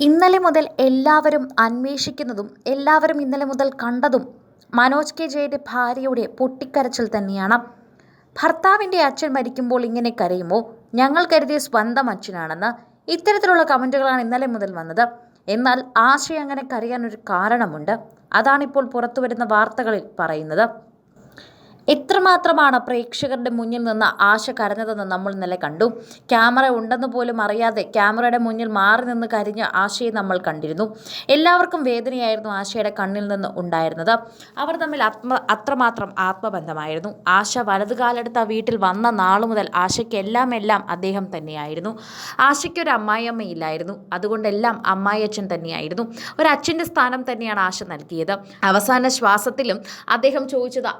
ഇന്നലെ മുതൽ എല്ലാവരും അന്വേഷിക്കുന്നതും എല്ലാവരും ഇന്നലെ മുതൽ കണ്ടതും മനോജ് കെ ജയന്റെ ഭാര്യയുടെ പൊട്ടിക്കരച്ചിൽ തന്നെയാണ്. ഭർത്താവിന്റെ അച്ഛൻ മരിക്കുമ്പോൾ ഇങ്ങനെ കരയുമോ? ഞങ്ങൾ കരുതിയ സ്വന്തം അച്ഛനാണെന്ന് ഇത്തരത്തിലുള്ള കമന്റുകളാണ് ഇന്നലെ മുതൽ വന്നത്. എന്നാൽ ആശയ അങ്ങനെ കരയാൻ ഒരു കാരണമുണ്ട്. അതാണിപ്പോൾ പുറത്തുവരുന്ന വാർത്തകളിൽ പറയുന്നത്. എത്രമാത്രമാണ് പ്രേക്ഷകരുടെ മുന്നിൽ നിന്ന് ആശ കരഞ്ഞതെന്ന് നമ്മൾ ഇന്നലെ കണ്ടു. ക്യാമറ ഉണ്ടെന്ന് പോലും അറിയാതെ ക്യാമറയുടെ മുന്നിൽ മാറി നിന്ന് കരഞ്ഞ ആശയെ നമ്മൾ കണ്ടിരുന്നു. എല്ലാവർക്കും വേദനയായിരുന്നു ആശയുടെ കണ്ണിൽ നിന്ന് ഉണ്ടായിരുന്നത്. അവർ തമ്മിൽ ആത്മ അത്രമാത്രം ആത്മബന്ധമായിരുന്നു. ആശ വലതുകാലെടുത്ത് ആ വീട്ടിൽ വന്ന നാൾ മുതൽ ആശയ്ക്ക് എല്ലാം അദ്ദേഹം തന്നെയായിരുന്നു. ആശയ്ക്കൊരു അമ്മായിയമ്മയില്ലായിരുന്നു. അതുകൊണ്ടെല്ലാം അമ്മായിയച്ഛൻ തന്നെയായിരുന്നു. ഒരു അച്ഛന്റെ സ്ഥാനം തന്നെയാണ് ആശ നൽകിയത്. അവസാന ശ്വാസത്തിലും അദ്ദേഹം ചോദിച്ചത്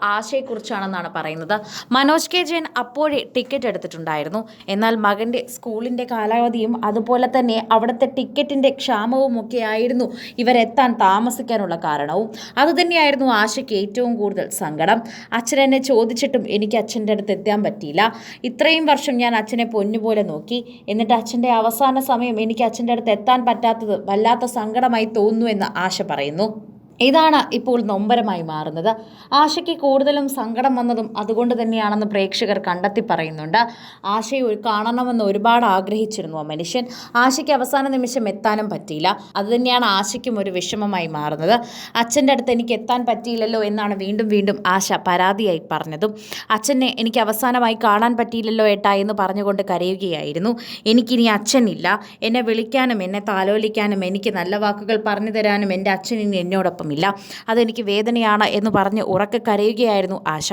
ആശയെക്കുറിച്ചാണെന്നാണ് പറയുന്നത്. മനോജ് കെ ജയൻ അപ്പോഴേ ടിക്കറ്റ് എടുത്തിട്ടുണ്ടായിരുന്നു. എന്നാൽ മകന്റെ സ്കൂളിന്റെ കാലാവധിയും അതുപോലെ തന്നെ അവിടുത്തെ ടിക്കറ്റിന്റെ ക്ഷാമവും ഒക്കെ ആയിരുന്നു ഇവരെത്താൻ താമസിക്കാനുള്ള കാരണവും. അതുതന്നെയായിരുന്നു ആശയ്ക്ക് ഏറ്റവും കൂടുതൽ സങ്കടം. അച്ഛൻ എന്നെ ചോദിച്ചിട്ടും എനിക്ക് അച്ഛന്റെ അടുത്ത് എത്താൻ പറ്റിയില്ല. ഇത്രയും വർഷം ഞാൻ അച്ഛനെ പൊന്നുപോലെ നോക്കി. എന്നിട്ട് അച്ഛന്റെ അവസാന സമയം എനിക്ക് അച്ഛന്റെ അടുത്ത് എത്താൻ പറ്റാത്തത് വല്ലാത്ത സങ്കടമായി തോന്നുന്നു എന്ന് ആശ പറയുന്നു. ഇതാണ് ഇപ്പോൾ നൊമ്പരമായി മാറുന്നത്. ആശയ്ക്ക് കൂടുതലും സങ്കടം വന്നതും അതുകൊണ്ട് തന്നെയാണെന്ന് പ്രേക്ഷകർ കണ്ടെത്തി പറയുന്നുണ്ട്. ആശയെ കാണണമെന്ന് ഒരുപാട് ആഗ്രഹിച്ചിരുന്നു ആ മനുഷ്യൻ. ആശയ്ക്ക് അവസാന നിമിഷം എത്താനും പറ്റിയില്ല. അതുതന്നെയാണ് ആശയ്ക്കും ഒരു വിഷമമായി മാറുന്നത്. അച്ഛന്റെ അടുത്ത് എനിക്ക് എത്താൻ പറ്റിയില്ലല്ലോ എന്നാണ് വീണ്ടും വീണ്ടും ആശ പരാതിയായി പറഞ്ഞതും. അച്ഛനെ എനിക്ക് അവസാനമായി കാണാൻ പറ്റിയില്ലല്ലോ ഏട്ടാ എന്ന് പറഞ്ഞുകൊണ്ട് കരയുകയായിരുന്നു. എനിക്കിനി അച്ഛനില്ല. എന്നെ വിളിക്കാനും എന്നെ താലോലിക്കാനും എനിക്ക് നല്ല വാക്കുകൾ പറഞ്ഞു തരാനും എന്റെ അച്ഛൻ ഇനി എന്നോടൊപ്പമില്ല അതെനിക്ക് വേദനയാണ് എന്ന് പറഞ്ഞ് ഉറക്കെ കരയുകയായിരുന്നു ആശ.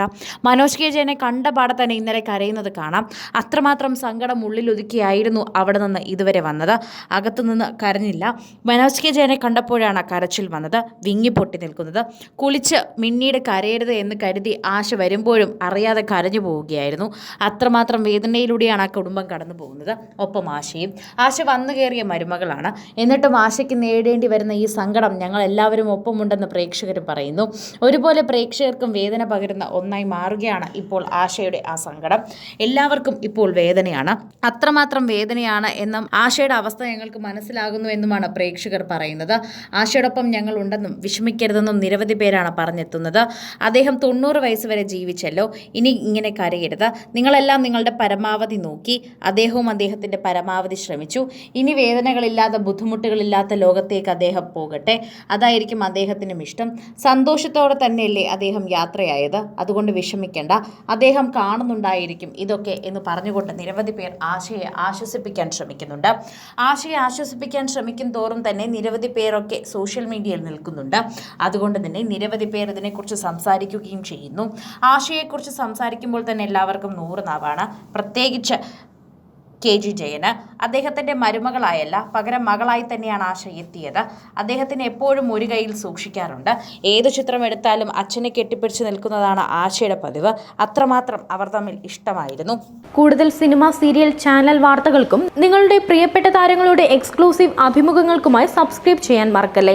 മനോജ് കെ ജയനെ കണ്ട പാടെ തന്നെ ഇന്നലെ കരയുന്നത് കാണാം. അത്രമാത്രം സങ്കടം ഉള്ളിലൊതുക്കിയായിരുന്നു അവിടെ നിന്ന് ഇതുവരെ വന്നത്. അകത്തുനിന്ന് കരഞ്ഞില്ല. മനോജ് കെ ജയനെ കണ്ടപ്പോഴാണ് കരച്ചിൽ വന്നത്. വിങ്ങി പൊട്ടി നിൽക്കുന്നത്. കുളിച്ച് മിന്നീട് കരയരുത് എന്ന് കരുതി ആശ വരുമ്പോഴും അറിയാതെ കരഞ്ഞു പോവുകയായിരുന്നു. അത്രമാത്രം വേദനയിലൂടെയാണ് ആ കുടുംബം കടന്നു പോകുന്നത്. ഒപ്പം ആശയും. ആശ വന്നു കയറിയ മരുമകളാണ്. എന്നിട്ടും ആശയ്ക്ക് നേടേണ്ടി വരുന്ന ഈ സങ്കടം ഞങ്ങൾ എല്ലാവരും ഒപ്പമുണ്ടെന്ന് പ്രേക്ഷകർ പറയുന്നു. ഒരുപോലെ പ്രേക്ഷകർക്കും വേദന പകരുന്ന ഒന്നായി മാറുകയാണ് ഇപ്പോൾ ആശയുടെ ആ സങ്കടം. എല്ലാവർക്കും ഇപ്പോൾ വേദനയാണ്. അത്രമാത്രം വേദനയാണ് എന്നും ആശയുടെ അവസ്ഥ ഞങ്ങൾക്ക് മനസ്സിലാകുന്നു എന്നുമാണ് പ്രേക്ഷകർ പറയുന്നത്. ആശയോടൊപ്പം ഞങ്ങൾ ഉണ്ടെന്നും വിഷമിക്കരുതെന്നും നിരവധി പേരാണ് പറഞ്ഞെത്തുന്നത്. അദ്ദേഹം തൊണ്ണൂറ് വയസ്സ് വരെ ജീവിച്ചല്ലോ. ഇനി ഇങ്ങനെ കരയരുത്. നിങ്ങളെല്ലാം നിങ്ങളുടെ പരമാവധി നോക്കി അദ്ദേഹവും അദ്ദേഹത്തിന്റെ പരമാവധി ശ്രമിച്ചു. ഇനി വേദനകളില്ലാത്ത ബുദ്ധിമുട്ടുകളില്ലാത്ത ലോകത്തേക്ക് അദ്ദേഹം പോകട്ടെ. അതായിരിക്കും അദ്ദേഹത്തിനും ഇഷ്ടം. സന്തോഷത്തോടെ തന്നെയല്ലേ അദ്ദേഹം യാത്രയായത്. അതുകൊണ്ട് വിഷമിക്കേണ്ട. അദ്ദേഹം കാണുന്നുണ്ടായിരിക്കും ഇതൊക്കെ എന്ന് പറഞ്ഞുകൊണ്ട് നിരവധി പേർ ആശയെ ആശ്വസിപ്പിക്കാൻ ശ്രമിക്കുന്നുണ്ട്. ആശയെ ആശ്വസിപ്പിക്കാൻ ശ്രമിക്കും തോറും തന്നെ നിരവധി പേരൊക്കെ സോഷ്യൽ മീഡിയയിൽ നിൽക്കുന്നുണ്ട്. അതുകൊണ്ട് തന്നെ നിരവധി പേർ ഇതിനെക്കുറിച്ച് സംസാരിക്കുകയും ചെയ്യുന്നു. ആശയെക്കുറിച്ച് സംസാരിക്കുമ്പോൾ തന്നെ എല്ലാവർക്കും നൂറ് നാവാണ് പ്രത്യേകിച്ച് കെ ജി ജയന്. അദ്ദേഹത്തിന്റെ മരുമകളായല്ല പകരം മകളായി തന്നെയാണ് ആശ എത്തിയത്. അദ്ദേഹത്തിന് എപ്പോഴും ഒരു കയ്യിൽ സൂക്ഷിക്കാറുണ്ട്. ഏത് ചിത്രം എടുത്താലും അച്ഛനെ കെട്ടിപ്പിടിച്ച് നിൽക്കുന്നതാണ് ആശയുടെ പതിവ്. അത്രമാത്രം അവർ തമ്മിൽ ഇഷ്ടമായിരുന്നു. കൂടുതൽ സിനിമ സീരിയൽ ചാനൽ വാർത്തകൾക്കും നിങ്ങളുടെ പ്രിയപ്പെട്ട താരങ്ങളുടെ എക്സ്ക്ലൂസീവ് അഭിമുഖങ്ങൾക്കുമായി സബ്സ്ക്രൈബ് ചെയ്യാൻ മറക്കല്ലേ?